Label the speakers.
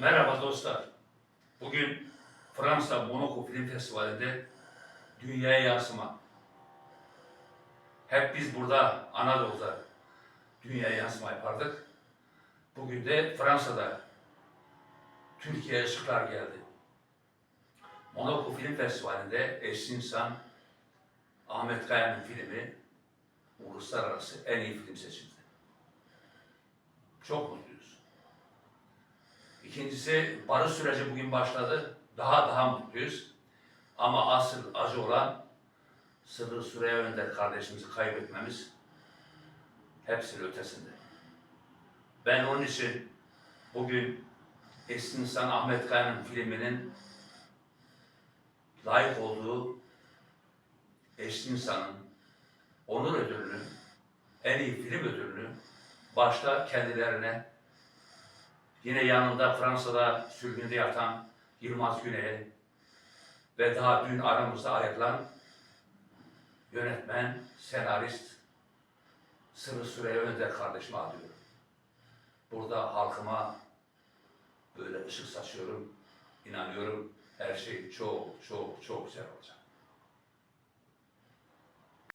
Speaker 1: Merhaba dostlar. Bugün Fransa Monaco Film Festivali'nde dünyaya yansıma. Hep biz burada Anadolu'da dünyaya yansıma yapardık. Bugün de Fransa'da Türkiye ışıklar geldi. Monaco Film Festivali'nde eşsiz insan Ahmet Kaya'nın filmi uluslararası en iyi film seçildi. Çok mutluyuz. İkincisi barış süreci bugün başladı. Daha daha mutluyuz. Ama asıl acı olan Sırrı Süreyya Önder kardeşimizi kaybetmemiz hepsinin ötesinde. Ben onun için bugün Eski İnsan Ahmet Kaya'nın filminin layık olduğu Eski İnsan'ın onur ödülünü, en iyi film ödülünü başta kendilerine Yine yanında Fransa'da sürgünde yatan Yılmaz Güney'e ve daha dün aramızda ayrılan yönetmen, senarist Sırrı Süreyya Önder kardeşime adıyorum. Burada halkıma böyle ışık saçıyorum, inanıyorum her şey çok çok çok güzel olacak.